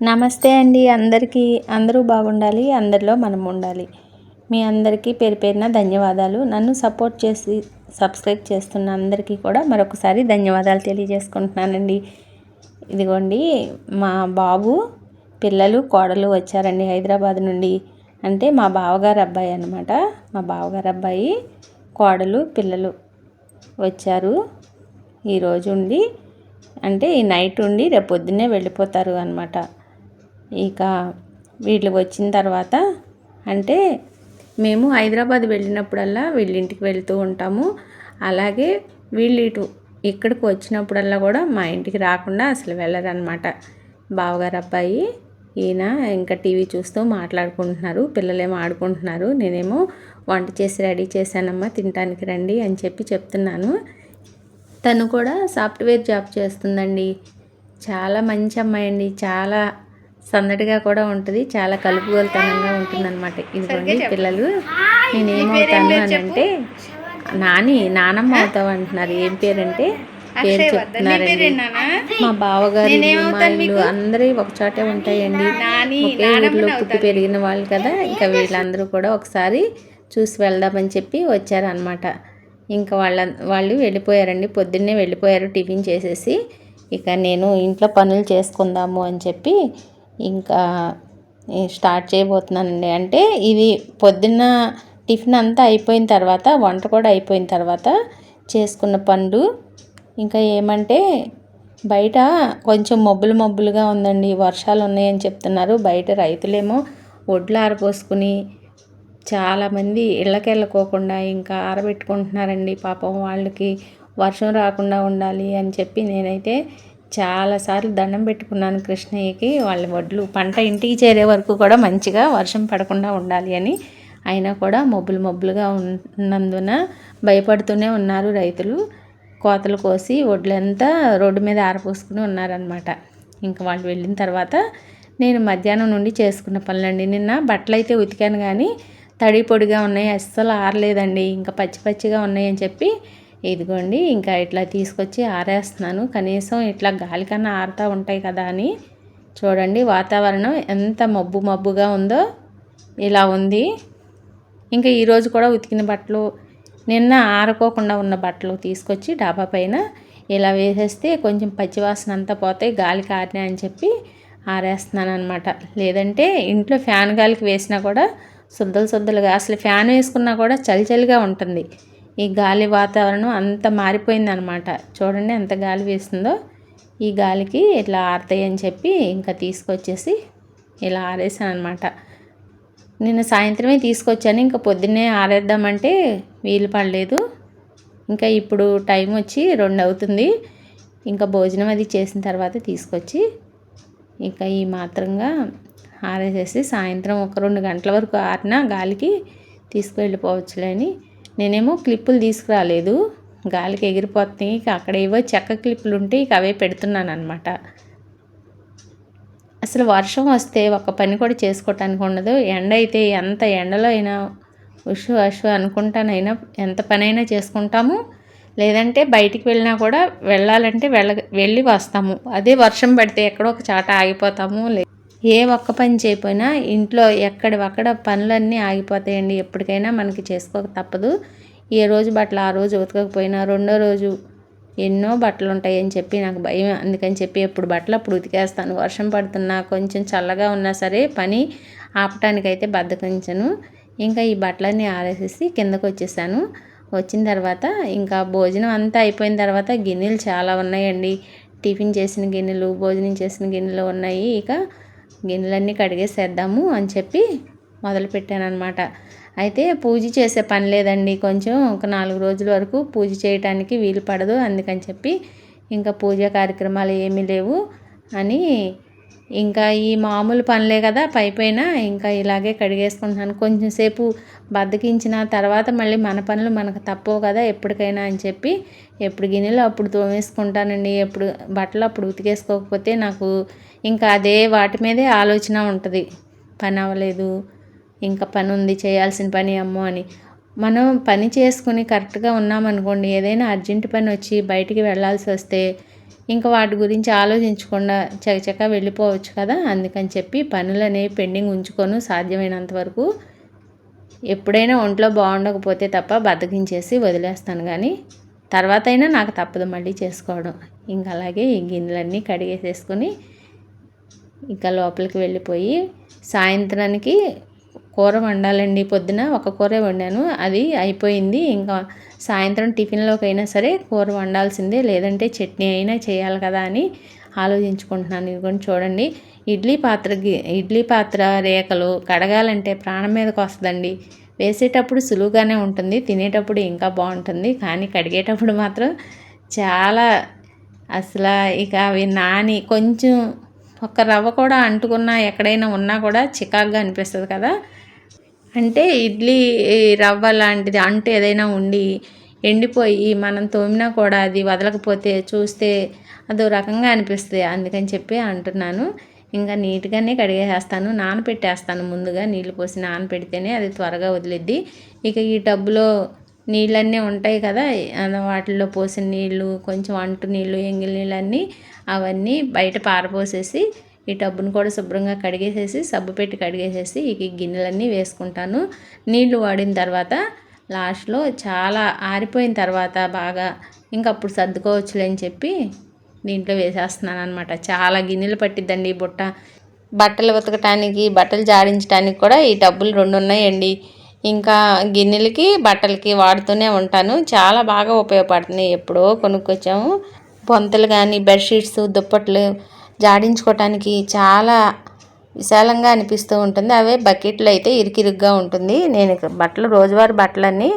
నమస్తే అండి. అందరికీ అందరూ బాగుండాలి అందరిలో మనం ఉండాలి. మీ అందరికీ పేరు పేరున ధన్యవాదాలు. నన్ను సపోర్ట్ చేసి సబ్స్క్రైబ్ చేస్తున్న అందరికీ కూడా మరొకసారి ధన్యవాదాలు తెలియజేసుకుంటున్నానండి. ఇదిగోండి మా బాబు పిల్లలు కోడలు వచ్చారండి హైదరాబాద్ నుండి. అంటే మా బావగారు అబ్బాయి అనమాట మా బావగారు అబ్బాయి కోడలు పిల్లలు వచ్చారు. ఈరోజు ఉండి అంటే ఈ నైట్ ఉండి రేపు పొద్దున్నే వెళ్ళిపోతారు అనమాట ఇక వీళ్ళు వచ్చిన తర్వాత అంటే మేము హైదరాబాద్ వెళ్ళినప్పుడల్లా వీళ్ళింటికి వెళ్తూ ఉంటాము. అలాగే వీళ్ళు ఇటు ఇక్కడికి వచ్చినప్పుడల్లా కూడా మా ఇంటికి రాకుండా అసలు వెళ్ళరనమాట బావగారు అబ్బాయి ఈయన ఇంకా టీవీ చూస్తూ మాట్లాడుకుంటున్నారు పిల్లలేమో ఆడుకుంటున్నారు. నేనేమో వంట చేసి రెడీ చేశానమ్మా తినటానికి రండి అని చెప్పి చెప్తున్నాను. తను కూడా సాఫ్ట్వేర్ జాబ్ చేస్తుందండి. చాలా మంచి అమ్మాయి అండి. చాలా సందడిగా కూడా ఉంటుంది. చాలా కలుపుగోలుతనంగా ఉంటుందన్నమాట. ఇదిగోండి పిల్లలు నేనేమవుతాను అని అంటే నాని నానమ్మ అవుతావు అంటున్నారు. ఏం పేరంటే? పేరు చెప్తున్నారండి. మా బావగారు మా ఇల్లు అందరూ ఒక చోటే ఉంటాయండి. ఒకే ఊర్లో పుట్టి పెరిగిన వాళ్ళు కదా. ఇంకా వీళ్ళందరూ కూడా ఒకసారి చూసి వెళ్దామని చెప్పి వచ్చారనమాట ఇంకా వాళ్ళ వాళ్ళు వెళ్ళిపోయారండి. పొద్దున్నే వెళ్ళిపోయారు టిఫిన్ చేసేసి. ఇక నేను ఇంట్లో పనులు చేసుకుందాము అని చెప్పి ఇంకా స్టార్ట్ చేయబోతున్నానండి. అంటే ఇది పొద్దున్న టిఫిన్ అంతా అయిపోయిన తర్వాత వంట కూడా అయిపోయిన తర్వాత చేసుకున్న పండు. ఇంకా ఏమంటే బయట కొంచెం మబ్బులు మబ్బులుగా ఉందండి. వర్షాలు ఉన్నాయని చెప్తున్నారు. బయట రైతులేమో ఒడ్లు ఆరపోసుకుని చాలామంది ఇళ్ళకి వెళ్ళకోకుండా ఇంకా ఆరబెట్టుకుంటున్నారండి. పాపం వాళ్ళకి వర్షం రాకుండా ఉండాలి అని చెప్పి నేనైతే చాలాసార్లు దండం పెట్టుకున్నాను కృష్ణయ్యకి. వాళ్ళ వడ్లు పంట ఇంటికి చేరే వరకు కూడా మంచిగా వర్షం పడకుండా ఉండాలి అని అయినా కూడా మబ్బులు మబ్బులుగా ఉన్నందున భయపడుతూనే ఉన్నారు రైతులు. కోతలు కోసి వడ్లంతా రోడ్డు మీద ఆరపోసుకుని ఉన్నారనమాట ఇంకా వాళ్ళు వెళ్ళిన తర్వాత నేను మధ్యాహ్నం నుండి చేసుకున్న పనులండి. నిన్న బట్టలు అయితే ఉతికాను కానీ తడి పొడిగా ఉన్నాయి. అస్సలు ఆరలేదండి. ఇంకా పచ్చి పచ్చిగా ఉన్నాయని చెప్పి ఇదిగోండి ఇంకా ఇట్లా తీసుకొచ్చి ఆరేస్తున్నాను. కనీసం ఇట్లా గాలికన్నా ఆరుతూ ఉంటాయి కదా అని. చూడండి వాతావరణం ఎంత మబ్బు మబ్బుగా ఉందో ఇలా ఉంది. ఇంకా ఈరోజు కూడా ఉతికిన బట్టలు నిన్న ఆరుకోకుండా ఉన్న బట్టలు తీసుకొచ్చి డాబా పైన ఇలా వేసేస్తే కొంచెం పచ్చివాసన అంతా పోతాయి గాలి కారినాయి అని చెప్పి ఆరేస్తున్నాను అనమాట లేదంటే ఇంట్లో ఫ్యాన్ గాలికి వేసినా కూడా శుద్ధలు శుద్ధలుగా అసలు ఫ్యాన్ వేసుకున్నా కూడా చలి చలిగా ఉంటుంది. ఈ గాలి వాతావరణం అంత మారిపోయిందనమాట. చూడండి ఎంత గాలి వేస్తుందో. ఈ గాలికి ఇట్లా ఆరుతాయి అని చెప్పి ఇంకా తీసుకొచ్చేసి ఇలా ఆరేసాను అనమాట నిన్న సాయంత్రమే తీసుకొచ్చాను. ఇంకా పొద్దున్నే ఆరేద్దామంటే వీలు పడలేదు. ఇంకా ఇప్పుడు టైం వచ్చి రెండు అవుతుంది. ఇంకా భోజనం అది చేసిన తర్వాత తీసుకొచ్చి ఇంకా ఈ మాత్రంగా ఆరేసేసి సాయంత్రం ఒక రెండు గంటల వరకు ఆరినా గాలికి తీసుకువెళ్ళిపోవచ్చులేని నేనేమో క్లిప్పులు తీసుకురాలేదు. గాలికి ఎగిరిపోతున్నాయి అక్కడ ఏవో చెక్క క్లిప్పులు ఉంటే ఇక అవే పెడుతున్నాను అనమాట అసలు వర్షం వస్తే ఒక పని కూడా చేసుకోవటానికి ఉండదు. ఎండ అయితే ఎంత ఎండలో అయినా ఉషు అషు అనుకుంటానైనా ఎంత పనైనా చేసుకుంటాము. లేదంటే బయటికి వెళ్ళినా కూడా వెళ్ళాలంటే వెళ్ళ వెళ్ళి వస్తాము. అదే వర్షం పడితే ఎక్కడో ఒక చాట ఆగిపోతాము. లే ఏ ఒక్క పని చేయకపోయినా ఇంట్లో ఎక్కడవక్కడ పనులన్నీ ఆగిపోతాయండి. ఎప్పటికైనా మనకి చేసుకోక తప్పదు. ఏ రోజు బట్టలు ఆ రోజు ఉతకకపోయినా రెండో రోజు ఎన్నో బట్టలు ఉంటాయని చెప్పి నాకు భయం. అందుకని చెప్పి ఎప్పుడు బట్టలు అప్పుడు ఉతికేస్తాను. వర్షం పడుతున్నా కొంచెం చల్లగా ఉన్నా సరే పని ఆపటానికైతే బద్దకించను. ఇంకా ఈ బట్టలన్నీ ఆరేసేసి కిందకు వచ్చేసాను వచ్చిన తర్వాత ఇంకా భోజనం అంతా అయిపోయిన తర్వాత గిన్నెలు చాలా ఉన్నాయండి. టిఫిన్ చేసిన గిన్నెలు భోజనం చేసిన గిన్నెలు ఉన్నాయి. ఇక గిన్నెలన్నీ కడిగేసేద్దాము అని చెప్పి మొదలుపెట్టాను అనమాట అయితే పూజ చేసే పని లేదండి. కొంచెం ఒక నాలుగు రోజుల వరకు పూజ చేయటానికి వీలు పడదు. అందుకని చెప్పి ఇంకా పూజ కార్యక్రమాలు ఏమీ లేవు అని ఇంకా ఈ మామూలు పనులే కదా పై పైన. ఇంకా ఇలాగే కడిగేసుకుంటున్నాను. కొంచెం సేపు బద్దకించిన తర్వాత మళ్ళీ మన పనులు మనకు తప్పవు కదా ఎప్పటికైనా అని చెప్పి ఎప్పుడు గిన్నెలు అప్పుడు తోమేసుకుంటానండి. ఎప్పుడు బట్టలు అప్పుడు ఉతికేసుకోకపోతే నాకు ఇంకా అదే వాటి మీదే ఆలోచన ఉంటుంది. పని అవ్వలేదు. ఇంకా పని ఉంది చేయాల్సిన పని అమ్మో అని. మనం పని చేసుకుని కరెక్ట్గా ఉన్నామనుకోండి ఏదైనా అర్జెంట్ పని వచ్చి బయటికి వెళ్ళాల్సి వస్తే ఇంకా వాటి గురించి ఆలోచించకుండా చకచక వెళ్ళిపోవచ్చు కదా? అందుకని చెప్పి పనులు అనేవి పెండింగ్ ఉంచుకొని సాధ్యమైనంత వరకు. ఎప్పుడైనా ఒంట్లో బాగుండకపోతే తప్ప బద్దకించేసి వదిలేస్తాను కానీ తర్వాత అయినా నాకు తప్పదు మళ్ళీ చేసుకోవడం. ఇంకా అలాగే ఈ గిన్నెలన్నీ కడిగేసేసుకొని ఇంకా లోపలికి వెళ్ళిపోయి సాయంత్రానికి కూర వండాలండి. పొద్దున ఒక కూర వండాను. అది అయిపోయింది. ఇంకా సాయంత్రం టిఫిన్లోకి అయినా సరే కూర వండాల్సిందే. లేదంటే చట్నీ అయినా చేయాలి కదా అని ఆలోచించుకుంటున్నాను. ఇదిగోండి చూడండి. ఇడ్లీ పాత్ర ఇడ్లీ పాత్ర రేఖలు కడగాలంటే ప్రాణం మీదకి వస్తుందండి. వేసేటప్పుడు సులువుగానే ఉంటుంది. తినేటప్పుడు ఇంకా బాగుంటుంది. కానీ కడిగేటప్పుడు మాత్రం చాలా అసలు ఇక అవి నాని కొంచెం ఒక రవ్వ కూడా అంటుకున్నా ఎక్కడైనా ఉన్నా కూడా చికాగ్గా అనిపిస్తుంది కదా. అంటే ఇడ్లీ రవ్వ లాంటిది అంటు ఏదైనా ఉండి ఎండిపోయి మనం తోమినా కూడా అది వదలకపోతే చూస్తే అదో రకంగా అనిపిస్తుంది అందుకని చెప్పి అంటున్నాను. ఇంకా నీట్గానే కడిగేసేస్తాను నానపెట్టేస్తాను. ముందుగా నీళ్ళు పోసి నానపెడితేనే అది త్వరగా వదిలిద్ది. ఇక ఈ టబ్బులో నీళ్ళన్నీ ఉంటాయి కదా వాటిల్లో పోసిన నీళ్ళు కొంచెం అంటు నీళ్ళు ఎంగిలి నీళ్ళు అన్నీ అవన్నీ బయట పారపోసేసి ఈ టబ్బును కూడా శుభ్రంగా కడిగేసేసి సబ్బు పెట్టి కడిగేసేసి ఈ గిన్నెలన్నీ వేసుకుంటాను. నీళ్ళు వాడిన తర్వాత లాస్ట్లో చాలా ఆరిపోయిన తర్వాత బాగా ఇంకప్పుడు సర్దుకోవచ్చులే అని చెప్పి దీంట్లో వేసేస్తున్నాను అనమాట చాలా గిన్నెలు పట్టిద్దండి ఈ బుట్ట. బట్టలు ఉతకటానికి బట్టలు జాడించడానికి కూడా ఈ డబ్బులు రెండు ఉన్నాయండి. ఇంకా గిన్నెలకి బట్టలకి వాడుతూనే ఉంటాను. చాలా బాగా ఉపయోగపడుతున్నాయి. ఎప్పుడో కొనుక్కొచ్చాము. బొంతలు కానీ బెడ్షీట్స్ దుప్పట్లు జాడించుకోవటానికి చాలా విశాలంగా అనిపిస్తూ ఉంటుంది. అవే బకెట్లు అయితే ఇరికిరుగ్గా ఉంటుంది. నేను బట్టలు రోజువారి బట్టలన్నీ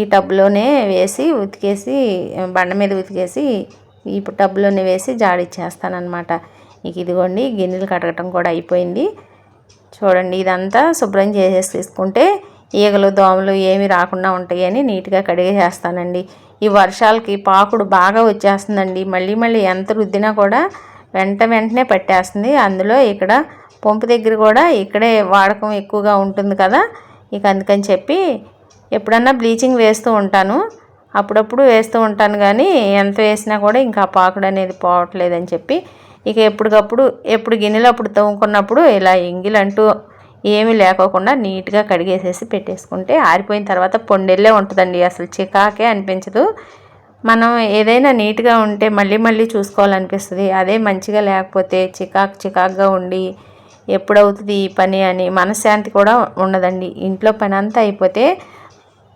ఈ టబ్లోనే వేసి ఉతికేసి బండ మీద ఉతికేసి ఈ టబ్లోనే వేసి జాడిచ్చేస్తానమాట ఇక ఇదిగోండి గిన్నెలు కడగటం కూడా అయిపోయింది. చూడండి ఇదంతా శుభ్రం చేసేసి తీసుకుంటే ఈగలు దోమలు ఏమి రాకుండా ఉంటాయని నీట్గా కడిగేసేస్తానండి. ఈ వర్షాలకి పాకుడు బాగా వచ్చేస్తుందండి. మళ్ళీ మళ్ళీ ఎంత రుద్దినా కూడా వెంట వెంటనే పట్టేస్తుంది. అందులో ఇక్కడ పంపు దగ్గర కూడా ఇక్కడే వాడకం ఎక్కువగా ఉంటుంది కదా. ఇక అందుకని చెప్పి ఎప్పుడన్నా బ్లీచింగ్ వేస్తూ ఉంటాను. అప్పుడప్పుడు వేస్తూ ఉంటాను కానీ ఎంత వేసినా కూడా ఇంకా పాకుడు అనేది పోవట్లేదని చెప్పి ఇక ఎప్పటికప్పుడు ఎప్పుడు గిన్నెలు అప్పుడు తవ్వుకున్నప్పుడు ఇలా ఎంగిలంటూ ఏమీ లేకోకుండా నీట్గా కడిగేసేసి పెట్టేసుకుంటే ఆరిపోయిన తర్వాత పొండెల్లే ఉంటుందండి. అసలు చికాకే అనిపించదు. మనం ఏదైనా నీట్గా ఉంటే మళ్ళీ మళ్ళీ చూసుకోవాలనిపిస్తుంది. అదే మంచిగా లేకపోతే చికాక్ చికాక్గా ఉండి ఎప్పుడవుతుంది ఈ పని అని మనశ్శాంతి కూడా ఉండదండి. ఇంట్లో పని అంతా అయిపోతే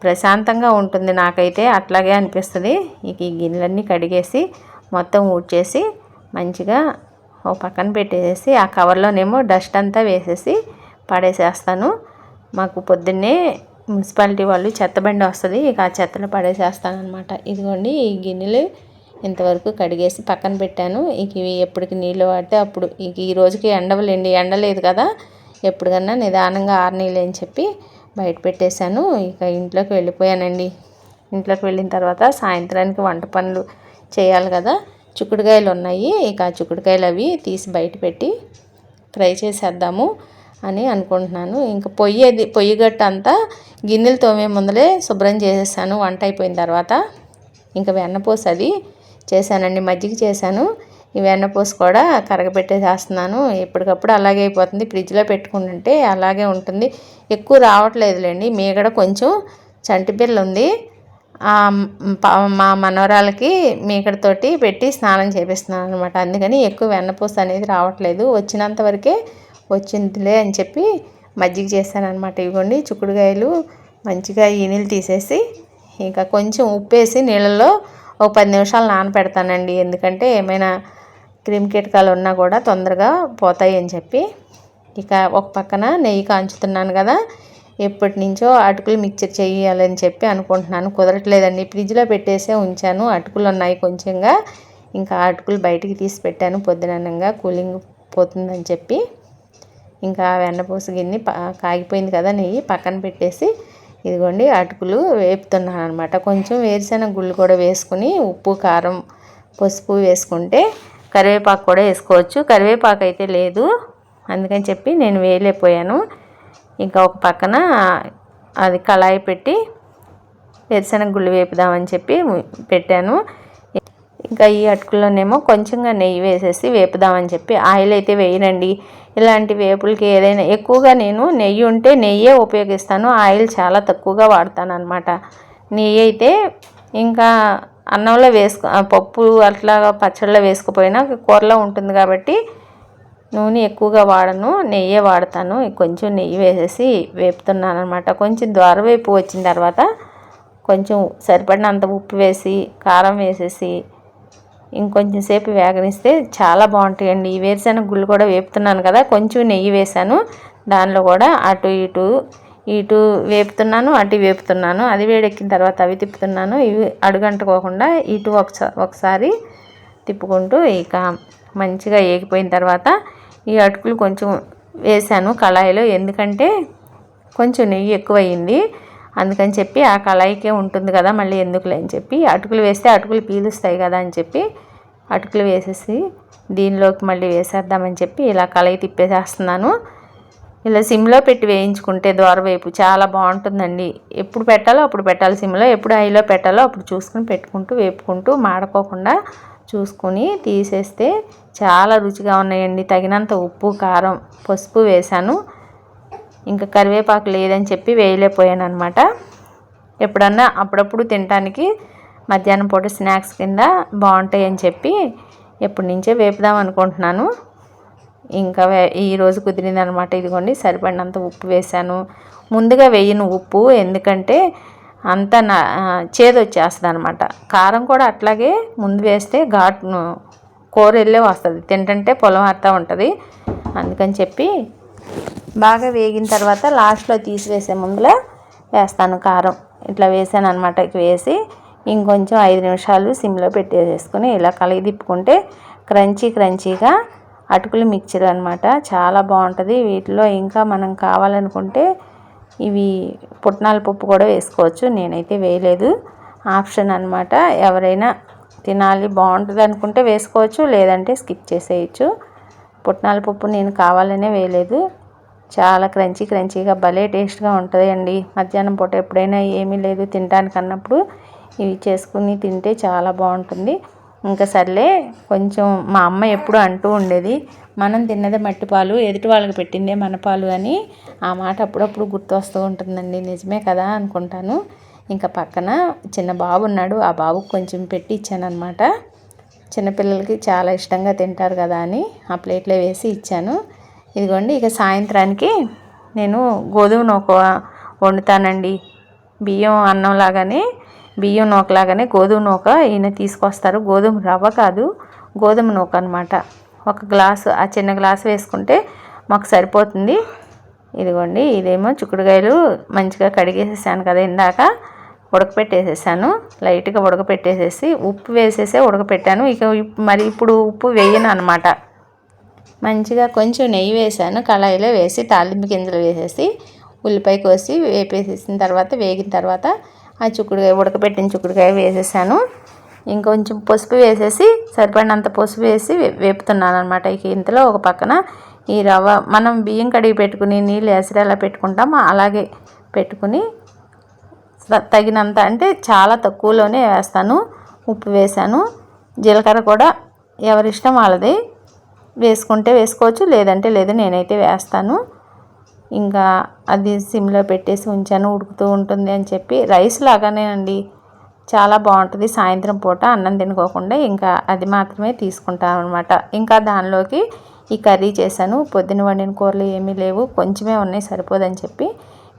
ప్రశాంతంగా ఉంటుంది. నాకైతే అట్లాగే అనిపిస్తుంది. ఇక ఈ గిన్నెలన్నీ కడిగేసి మొత్తం ఊడ్చేసి మంచిగా ఓ పక్కన పెట్టేసి ఆ కవర్లోనేమో డస్ట్ అంతా వేసేసి పడేసేస్తాను. మాకు పొద్దున్నే మున్సిపాలిటీ వాళ్ళు చెత్త బండి వస్తుంది ఇక ఆ చెత్తను పడేసేస్తానమాట ఇదిగోండి ఈ గిన్నెలు ఇంతవరకు కడిగేసి పక్కన పెట్టాను. ఇక ఇవి ఎప్పటికి నీళ్ళు వాడితే అప్పుడు ఇక ఈ రోజుకి ఎండవలేండి ఎండలేదు కదా. ఎప్పుడుకన్నా నిదానంగా ఆరనీళ్ళు అని చెప్పి బయట పెట్టేశాను. ఇక ఇంట్లోకి వెళ్ళిపోయానండి. ఇంట్లోకి వెళ్ళిన తర్వాత సాయంత్రానికి వంట పనులు చేయాలి కదా. చిక్కుడుకాయలు ఉన్నాయి ఇక ఆ చిక్కుడుకాయలు అవి తీసి బయట పెట్టి ఫ్రై చేసేద్దాము. అని అనుకుంటున్నాను. ఇంకా పొయ్యి అది పొయ్యి గట్ట అంతా గిన్నెలు తోమే ముందలే శుభ్రం చేసేసాను. వంట అయిపోయిన తర్వాత ఇంకా వెన్నపూస అది చేశానండి మజ్జిగ చేశాను. ఈ వెన్నపూస కూడా కరగబెట్టేసేస్తున్నాను. ఎప్పటికప్పుడు అలాగే అయిపోతుంది. ఫ్రిడ్జ్లో పెట్టుకుంటుంటే అలాగే ఉంటుంది. ఎక్కువ రావట్లేదులేండి. మీగడ కొంచెం చంటిపిల్ల ఉంది. మా మనవరాలకి మీకడతోటి పెట్టి స్నానం చేపిస్తున్నాను అనమాట అందుకని ఎక్కువ వెన్నపూస అనేది రావట్లేదు. వచ్చినంత వరకే వచ్చిందిలే అని చెప్పి మజ్జిగ చేశాను అనమాట ఇవ్వండి చిక్కుడుకాయలు. మంచిగా ఈనీళ్ళు తీసేసి ఇంకా కొంచెం ఉప్పేసి నీళ్ళలో ఒక పది నిమిషాలు నానపెడతానండి. ఎందుకంటే ఏమైనా క్రిమి కీటకాలు ఉన్నా కూడా తొందరగా పోతాయి అని చెప్పి ఇక ఒక పక్కన నెయ్యి కాంచుతున్నాను కదా. ఎప్పటి నుంచో అటుకులు మిక్చర్ చేయాలని చెప్పి అనుకుంటున్నాను. కుదరట్లేదండి. ఫ్రిడ్జ్లో పెట్టేసే ఉంచాను. అటుకులు ఉన్నాయి కొంచెంగా. ఇంకా అటుకులు బయటికి తీసి పెట్టాను. పొద్దునన్నంగా కూలింగ్ పోతుందని చెప్పి ఇంకా వెన్నపూస గిన్నె కాగిపోయింది కదా నెయ్యి పక్కన పెట్టేసి ఇదిగోండి అటుకులు వేపుతున్నాను అనమాట కొంచెం వేరుశెనగ గుళ్ళు కూడా వేసుకుని ఉప్పు కారం పసుపు వేసుకుంటే కరివేపాకు కూడా వేసుకోవచ్చు. కరివేపాకు అయితే లేదు అందుకని చెప్పి నేను వేయలేకపోయాను. ఇంకా ఒక పక్కన అది కళాయి పెట్టి వేరుశెనగ గుళ్ళు వేపుదామని చెప్పి పెట్టాను. ఇంకా ఈ అటుకుల్లోనేమో కొంచెంగా నెయ్యి వేసేసి వేపుదామని చెప్పి ఆయిల్ అయితే వేయనండి. ఇలాంటి వేపులకి ఏదైనా ఎక్కువగా నేను నెయ్యి ఉంటే నెయ్యే ఉపయోగిస్తాను. ఆయిల్ చాలా తక్కువగా వాడతాను అనమాట నెయ్యి అయితే ఇంకా అన్నంలో వేసుకో పప్పు అట్లా పచ్చళ్ళలో వేసుకుపోయినా కూరలో ఉంటుంది కాబట్టి నూనె ఎక్కువగా వాడను నెయ్యే వాడతాను. కొంచెం నెయ్యి వేసేసి వేపుతున్నాను అనమాట కొంచెం ద్వారవైపు వచ్చిన తర్వాత కొంచెం సరిపడినంత ఉప్పు వేసి కారం వేసేసి ఇంకొంచెం సేపు వేగనిస్తే చాలా బాగుంటాయండి. ఈ వేరుశెనగ గుళ్ళు కూడా వేపుతున్నాను కదా కొంచెం నెయ్యి వేసాను దానిలో కూడా అటు ఇటు ఇటు వేపుతున్నాను అటు వేపుతున్నాను. అది వేడెక్కిన తర్వాత అవి తిప్పుతున్నాను. ఇవి అడుగంటుకోకుండా ఇటు ఒకసారి ఒకసారి తిప్పుకుంటూ ఇక మంచిగా ఏగిపోయిన తర్వాత ఈ అటుకులు కొంచెం వేసాను కళాయిలో. ఎందుకంటే కొంచెం నెయ్యి ఎక్కువ అందుకని చెప్పి ఆ కళాయికే ఉంటుంది కదా మళ్ళీ ఎందుకులే అని చెప్పి అటుకులు వేస్తే అటుకులు పీలుస్తాయి కదా అని చెప్పి అటుకులు వేసేసి దీనిలోకి మళ్ళీ వేసేద్దామని చెప్పి ఇలా కళాయి తిప్పేసేస్తున్నాను. ఇలా సిమ్లో పెట్టి వేయించుకుంటే దోరవైపు చాలా బాగుంటుందండి. ఎప్పుడు పెట్టాలో అప్పుడు పెట్టాలి సిమ్లో ఎప్పుడు హైలో పెట్టాలో అప్పుడు చూసుకుని పెట్టుకుంటూ వేపుకుంటూ మాడకోకుండా చూసుకుని తీసేస్తే చాలా రుచిగా ఉన్నాయండి. తగినంత ఉప్పు కారం పసుపు వేశాను. ఇంకా కరివేపాకు లేదని చెప్పి వేయలేకపోయాను అనమాట ఎప్పుడన్నా అప్పుడప్పుడు తినడానికి మధ్యాహ్నం పూట స్నాక్స్ కింద బాగుంటాయి అని చెప్పి ఎప్పటి నుంచే వేపుదాం అనుకుంటున్నాను. ఇంకా ఈరోజు కుదిరింది అనమాట ఇదిగోండి సరిపడినంత ఉప్పు వేశాను. ముందుగా వేయను ఉప్పు ఎందుకంటే అంత నా చేదు వచ్చేస్తుంది అనమాట కారం కూడా అట్లాగే ముందు వేస్తే ఘాట్ కూర వెళ్ళే వస్తుంది. తింటుంటే పొలం అర్థం ఉంటుంది. అందుకని చెప్పి బాగా వేగిన తర్వాత లాస్ట్లో తీసివేసే ముందులో వేస్తాను కారం. ఇట్లా వేసాను అనమాట వేసి ఇంకొంచెం ఐదు నిమిషాలు సిమ్లో పెట్టేసేసుకుని ఇలా కలిగి తిప్పుకుంటే క్రంచీ క్రంచీగా అటుకులు మిక్చర్ అనమాట చాలా బాగుంటుంది. వీటిలో ఇంకా మనం కావాలనుకుంటే ఇవి పుట్నాల పప్పు కూడా వేసుకోవచ్చు. నేనైతే వేయలేదు. ఆప్షన్ అనమాట ఎవరైనా తినాలి బాగుంటుంది అనుకుంటే వేసుకోవచ్చు లేదంటే స్కిప్ చేసేయచ్చు. పుట్నాల పప్పు నేను కావాలనే వేయలేదు. చాలా క్రంచీ క్రంచీగా భలే టేస్ట్గా ఉంటుంది అండి మధ్యాహ్నం పూట ఎప్పుడైనా ఏమీ లేదు తినడానికి అన్నప్పుడు ఇవి చేసుకుని తింటే చాలా బాగుంటుంది. ఇంకా సర్లే కొంచెం మా అమ్మ ఎప్పుడు అంటూ ఉండేది మనం తిన్నదే మట్టి పాలు ఎదుటి వాళ్ళకి పెట్టిందే మన పాలు అని ఆ మాట అప్పుడప్పుడు గుర్తు వస్తూ ఉంటుందండి. నిజమే కదా అనుకుంటాను. ఇంకా పక్కన చిన్న బాబు ఉన్నాడు ఆ బాబుకు కొంచెం పెట్టి ఇచ్చానమాట చిన్నపిల్లలకి చాలా ఇష్టంగా తింటారు కదా అని ఆ ప్లేట్లో వేసి ఇచ్చాను. ఇదిగోండి ఇక సాయంత్రానికి నేను గోధుమ నూక వండుతానండి. బియ్యం అన్నం లాగానే బియ్యం నూకలాగానే గోధుమ నూక ఈయన తీసుకొస్తారు. గోధుమ రవ్వ కాదు గోధుమ నూక అనమాట ఒక గ్లాసు ఆ చిన్న గ్లాసు వేసుకుంటే మాకు సరిపోతుంది. ఇదిగోండి ఇదేమో చిక్కుడుకాయలు మంచిగా కడిగేసేసాను కదా ఇందాక ఉడకపెట్టేసేసాను. లైట్గా ఉడకపెట్టేసేసి ఉప్పు వేసేసే ఉడకపెట్టాను. ఇక మరి ఇప్పుడు ఉప్పు వేయను అనమాట మంచిగా కొంచెం నెయ్యి వేసాను కళాయిలో వేసి తాలింపు గింజలు వేసేసి ఉల్లిపాయ కోసి వేపేసేసిన తర్వాత వేగిన తర్వాత ఆ చుక్కుడుకాయ ఉడకబెట్టిన చుక్కుడుకాయ వేసేసాను. ఇంకొంచెం పసుపు వేసేసి సరిపడినంత పసుపు వేసి వేపుతున్నాను అనమాట ఇక ఇంతలో ఒక పక్కన ఈ రవ్వ మనం బియ్యం కడిగి పెట్టుకుని నీళ్ళు ఎసరు ఎలా పెట్టుకుంటామో అలాగే పెట్టుకుని తగినంత అంటే చాలా తక్కువలోనే వేస్తాను. ఉప్పు వేసాను. జీలకర్ర కూడా ఎవరిష్టం వాళ్ళది. వేసుకుంటే వేసుకోవచ్చు లేదంటే లేదు నేనైతే వేస్తాను. ఇంకా అది సిమ్లో పెట్టేసి ఉంచాను ఉడుకుతూ ఉంటుంది అని చెప్పి. రైస్ లాగానే అండి చాలా బాగుంటుంది. సాయంత్రం పూట అన్నం తినుకోకుండా ఇంకా అది మాత్రమే తీసుకుంటాను అనమాట ఇంకా దానిలోకి ఈ కర్రీ చేశాను. పొద్దున వండిన కూరలు ఏమీ లేవు. కొంచెమే ఉన్నాయి సరిపోదని చెప్పి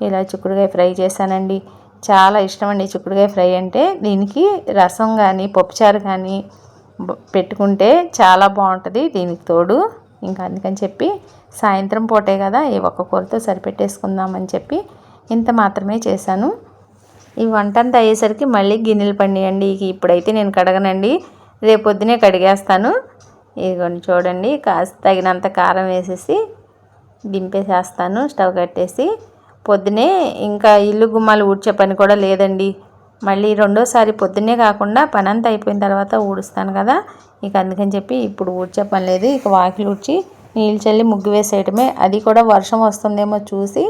ఇలా చిక్కుడుకాయ ఫ్రై చేశానండి. చాలా ఇష్టం అండి చిక్కుడుకాయ ఫ్రై అంటే. దీనికి రసం కానీ పప్పుచారు కానీ పెట్టుకుంటే చాలా బాగుంటుంది దీనికి తోడు. ఇంకా అందుకని చెప్పి సాయంత్రం పూటే కదా ఈ ఒక్క కూరతో సరిపెట్టేసుకుందామని చెప్పి ఇంత మాత్రమే చేశాను. ఈ వంట అంతా అయ్యేసరికి మళ్ళీ గిన్నెలు పండియండి. ఇప్పుడైతే నేను కడగనండి. రేపొద్దునే కడిగేస్తాను. ఇదిగోండి చూడండి కాస్త తగినంత కారం వేసేసి దింపేసేస్తాను స్టవ్ కట్టేసి. పొద్దునే ఇంకా ఇల్లు గుమ్మాలు ఊడ్చే పని కూడా లేదండి. మళ్ళీ రెండోసారి పొద్దున్నే కాకుండా పని అంతా అయిపోయిన తర్వాత ఊడుస్తాను కదా. ఇక అందుకని చెప్పి ఇప్పుడు ఊడ్చే పని లేదు. ఇక వాకిలు ఊడ్చి నీళ్ళు చల్లి ముగ్గు వేసేయటమే. అది కూడా వర్షం వస్తుందేమో చూసి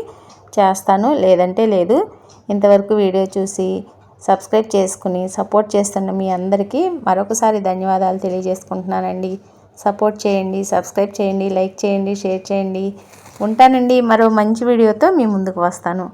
చేస్తాను. లేదంటే లేదు. ఇంతవరకు వీడియో చూసి సబ్స్క్రైబ్ చేసుకుని సపోర్ట్ చేస్తున్న మీ అందరికీ మరొకసారి ధన్యవాదాలు తెలియజేసుకుంటున్నానండి. సపోర్ట్ చేయండి సబ్స్క్రైబ్ చేయండి లైక్ చేయండి షేర్ చేయండి. ఉంటానండి. మరో మంచి వీడియోతో మీ ముందుకు వస్తాను.